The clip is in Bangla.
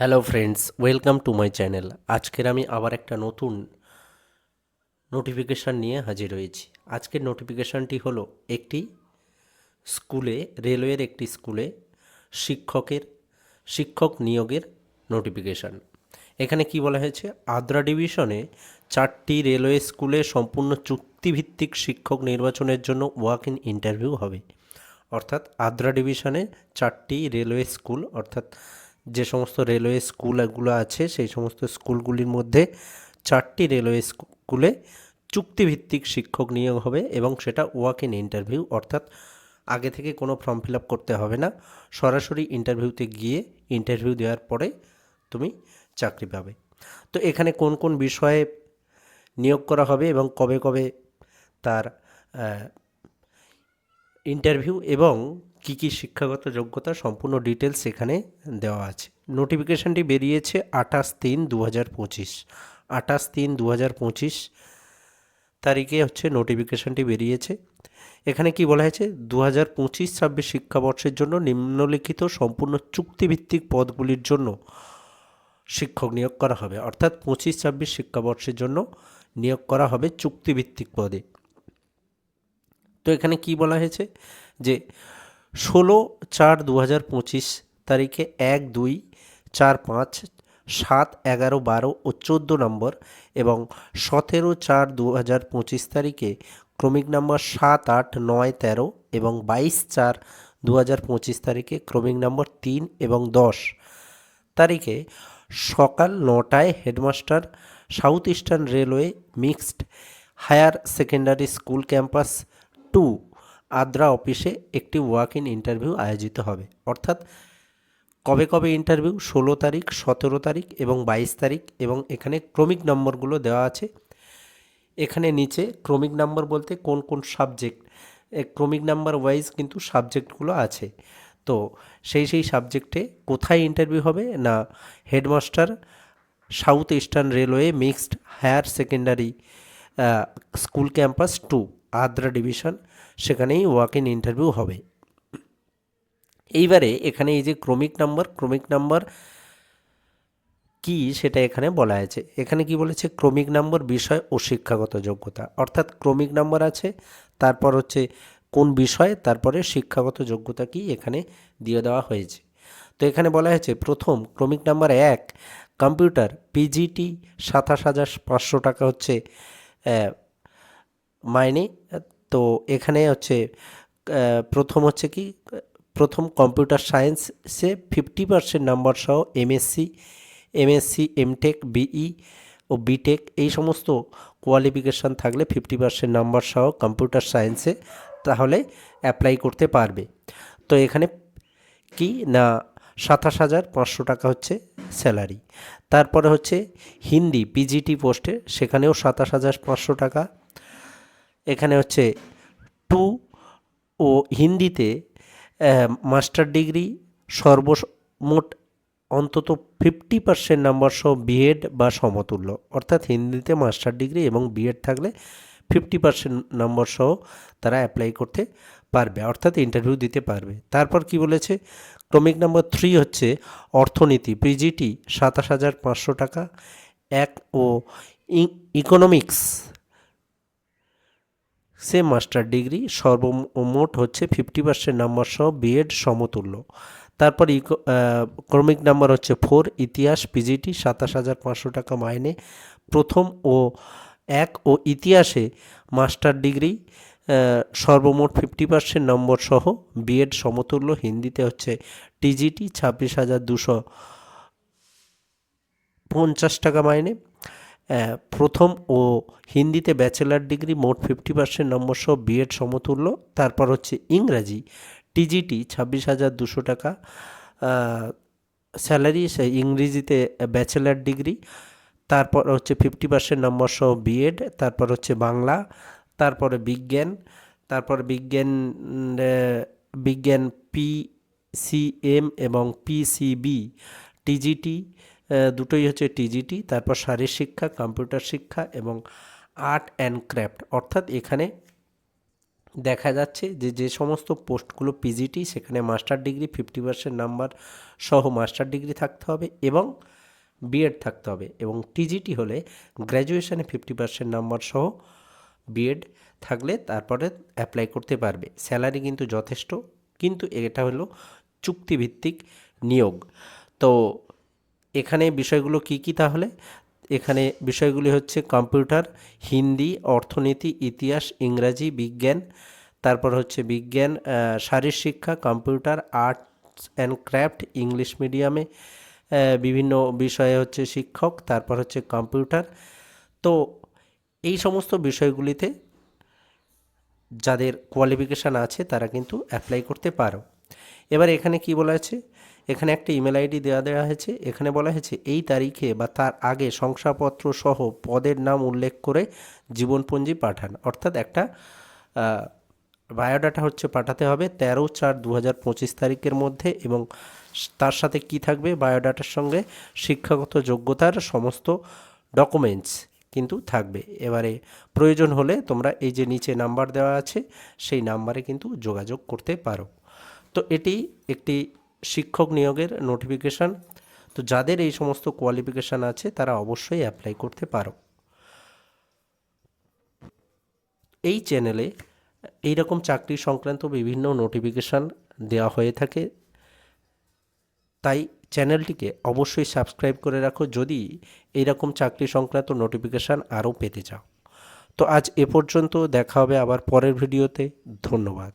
Hello friends welcome to my channel আজকের আমি আবার একটা নতুন নোটিফিকেশান নিয়ে হাজির হয়েছি। আজকের নোটিফিকেশানটি হলো একটি স্কুলে, রেলওয়ের একটি স্কুলে শিক্ষকের, শিক্ষক নিয়োগের নোটিফিকেশান এখানে কি বলা হয়েছে? আদ্রা ডিভিশনে চারটি রেলওয়ে স্কুলে সম্পূর্ণ চুক্তিভিত্তিক শিক্ষক নির্বাচনের জন্য ওয়াক ইন ইন্টারভিউ হবে। অর্থাৎ আদ্রা ডিভিশনে চারটি রেলওয়ে স্কুল, অর্থাৎ যে সমস্ত রেলওয়ে স্কুলগুলো আছে, সেই সমস্ত স্কুলগুলির মধ্যে চারটি রেলওয়ে স্কুলে চুক্তিভিত্তিক শিক্ষক নিয়োগ হবে এবং সেটা ওয়াক ইন ইন্টারভিউ অর্থাৎ আগে থেকে কোনো ফর্ম ফিল আপ করতে হবে না। সরাসরি ইন্টারভিউতে গিয়ে ইন্টারভিউ দেওয়ার পরে তুমি চাকরি পাবে। তো এখানে কোন কোন বিষয়ে নিয়োগ করা হবে এবং কবে কবে তার ইন্টারভিউ এবং কি কি শিক্ষাগত যোগ্যতা সম্পূর্ণ ডিটেলস এখানে দেওয়া আছে। নোটিফিকেশানটি বেরিয়েছে আঠাশ তিন দু হাজার পঁচিশ। আঠাশ তিন দু হাজার পঁচিশ তারিখে হচ্ছে নোটিফিকেশানটি বেরিয়েছে। এখানে কি বলা হয়েছে? দু হাজার পঁচিশ ছাব্বিশ শিক্ষাবর্ষের জন্য নিম্নলিখিত সম্পূর্ণ চুক্তিভিত্তিক পদগুলির জন্য শিক্ষক নিয়োগ করা হবে। অর্থাৎ পঁচিশ ছাব্বিশ শিক্ষাবর্ষের জন্য নিয়োগ করা হবে চুক্তিভিত্তিক পদে। তো এখানে কি বলা হয়েছে? যে ষোলো চার দু হাজার পঁচিশ তারিখে এক দুই চার পাঁচ সাত এগারো বারো ও চোদ্দ নম্বর এবং সতেরো চার দু হাজার পঁচিশ তারিখে ক্রমিক নম্বর সাত আট নয় তেরো এবং বাইশ চার দু হাজার পঁচিশ তারিখে ক্রমিক নম্বর তিন এবং দশ তারিখে সকাল নটায় headmaster south eastern railway mixed higher secondary school campus two Adra অফিসে একটি ওয়াক ইন ইন্টারভিউ আয়োজিত হবে। অর্থাৎ কবে কবে ইন্টারভিউ? ষোলো তারিখ, সতেরো তারিখ এবং বাইশ তারিখ এবং এখানে ক্রমিক নম্বরগুলো দেওয়া আছে। এখানে নিচে ক্রমিক নাম্বার বলতে কোন কোন সাবজেক্ট ক্রমিক নাম্বার ওয়াইজ কিন্তু সাবজেক্টগুলো আছে। তো সেই সেই সাবজেক্টে কোথায় ইন্টারভিউ হবে না headmaster south eastern railway mixed higher secondary school campus two. Adra division, সেখানেই ওয়াক ইন ইন্টারভিউ হবে। এইবারে এখানে এই যে ক্রমিক নাম্বার ক্রমিক নাম্বার কি সেটা এখানে বলা আছে। এখানে কি বলেছে? ক্রমিক নাম্বার বিষয় ও শিক্ষাগত যোগ্যতা। অর্থাৎ ক্রমিক নাম্বার আছে, তারপর হচ্ছে কোন বিষয়, তারপরে শিক্ষাগত যোগ্যতা কি এখানে দিয়ে দেওয়া হয়েছে। তো এখানে বলা হয়েছে, প্রথম ক্রমিক নাম্বার এক, কম্পিউটার পিজিটি সাতাশ হাজার পাঁচশো টাকা হচ্ছে মাইনে, তো এখানে হচ্ছে প্রথম হচ্ছে কি, প্রথম কম্পিউটার সায়েন্সে ফিফটি পার্সেন্ট নাম্বার সহ এমএসসি এমএসসি, এমটেক, বিই ও বিটেক, এই সমস্ত কোয়ালিফিকেশান থাকলে ফিফটি পার্সেন্ট নাম্বার সহ কম্পিউটার সায়েন্সে তাহলে অ্যাপ্লাই করতে পারবে। তো এখানে কি না, সাতাশ হাজার পাঁচশো টাকা হচ্ছে স্যালারি। তারপরে হচ্ছে হিন্দি, পিজিটি পোস্টে, সেখানেও সাতাশ হাজার পাঁচশো টাকা এখানে হচ্ছে টু ও হিন্দিতে মাস্টার ডিগ্রি সর্বমোট অন্তত ফিফটি পার্সেন্ট নাম্বার সহ বিএড বা সমতুল্য। অর্থাৎ হিন্দিতে মাস্টার ডিগ্রি এবং বিএড থাকলে ফিফটি পার্সেন্ট নম্বর সহ তারা অ্যাপ্লাই করতে পারবে, অর্থাৎ ইন্টারভিউ দিতে পারবে। তারপর কি বলেছে? ক্রমিক নাম্বার থ্রি হচ্ছে অর্থনীতি পিজিটি সাতাশ হাজার পাঁচশো টাকা। এক ও ইকোনমিক্স সে মাস্টার ডিগ্রি সর্বমোট হচ্ছে ফিফটি পার্সেন্ট নাম্বার সহ বিএড সমতুল্য। তারপর ক্রমিক নাম্বার হচ্ছে ফোর ইতিহাস পিজিটি সাতাশ হাজার পাঁচশো টাকা মাইনে। প্রথম ও এক ও ইতিহাসে মাস্টার ডিগ্রি সর্বমোট ফিফটি পার্সেন্ট নম্বর সহ বিএড সমতুল্য। হিন্দিতে হচ্ছে টিজিটি ছাব্বিশ হাজার দুশো পঞ্চাশ টাকা মাইনে। প্রথম ও হিন্দিতে ব্যাচেলার ডিগ্রি মোট ফিফটি পার্সেন্ট নম্বর সহ বিএড সমতুল্য। তারপর হচ্ছে ইংরাজি টিজিটি ছাব্বিশ হাজার দুশো টাকা। স্যালারি ইংরেজিতে ব্যাচেলার ডিগ্রি। তারপর হচ্ছে ফিফটি পার্সেন্ট নম্বর সহ বিএড তারপর হচ্ছে বাংলা। তারপরে বিজ্ঞান। তারপর বিজ্ঞান বিজ্ঞান পি সিএম এবং পিসিবি টিজিটি দুটোই হচ্ছে টিজিটি, তারপর শারীর শিক্ষা, কম্পিউটার শিক্ষা এবং আর্ট অ্যান্ড ক্রাফট অর্থাৎ এখানে দেখা যাচ্ছে যে যে সমস্ত পোস্টগুলো পিজিটি, সেখানে master degree, fifty percent number সহ মাস্টার ডিগ্রি থাকতে হবে এবং বিএড থাকতে হবে এবং টিজিটি হলে গ্র্যাজুয়েশানে ফিফটি পার্সেন্ট নাম্বার সহ বিএড থাকলে তারপরে অ্যাপ্লাই করতে পারবে। স্যালারি কিন্তু যথেষ্ট, কিন্তু এটা হলো চুক্তিভিত্তিক নিয়োগ। তো এখানে বিষয়গুলো কি কি তাহলে? এখানে বিষয়গুলি হচ্ছে কম্পিউটার, হিন্দি, অর্থনীতি, ইতিহাস, ইংরাজি, বিজ্ঞান, তারপর হচ্ছে বিজ্ঞান শারীরশিক্ষা computer, arts and craft English মিডিয়ামে বিভিন্ন বিষয়ে হচ্ছে শিক্ষক, তারপর হচ্ছে কম্পিউটার। তো এই সমস্ত বিষয়গুলিতে যাদের কোয়ালিফিকেশান আছে তারা কিন্তু অ্যাপ্লাই করতে পারো। এবার এখানে কি বলা আছে? এখানে একটা ইমেল আইডি দেওয়া দেওয়া হয়েছে। এখানে বলা হয়েছে, এই তারিখে বা তার আগে শংসাপত্র সহ পদের নাম উল্লেখ করে জীবনপঞ্জি পাঠান। অর্থাৎ একটা বায়োডাটা হচ্ছে পাঠাতে হবে তেরো চার দু হাজার পঁচিশ তারিখের মধ্যে এবং তার সাথে কি থাকবে? বায়োডাটার সঙ্গে শিক্ষাগত যোগ্যতার সমস্ত ডকুমেন্টস কিন্তু থাকবে। এবারে প্রয়োজন হলে তোমরা এই যে নিচে নাম্বার দেওয়া আছে, সেই নাম্বারে কিন্তু যোগাযোগ করতে পারো। তো এটি একটি শিক্ষক নিয়োগের নোটিফিকেশান তো যাদের এই সমস্ত কোয়ালিফিকেশান আছে, তারা অবশ্যই অ্যাপ্লাই করতে পারো। এই চ্যানেলে এই রকম চাকরি সংক্রান্ত বিভিন্ন নোটিফিকেশান দেওয়া হয়ে থাকে। তাই চ্যানেলটিকে অবশ্যই সাবস্ক্রাইব করে রাখো। যদি এইরকম চাকরি সংক্রান্ত নোটিফিকেশান আরও পেতে চাও। তো আজ এ পর্যন্ত দেখা হবে আবার পরের ভিডিওতে ধন্যবাদ।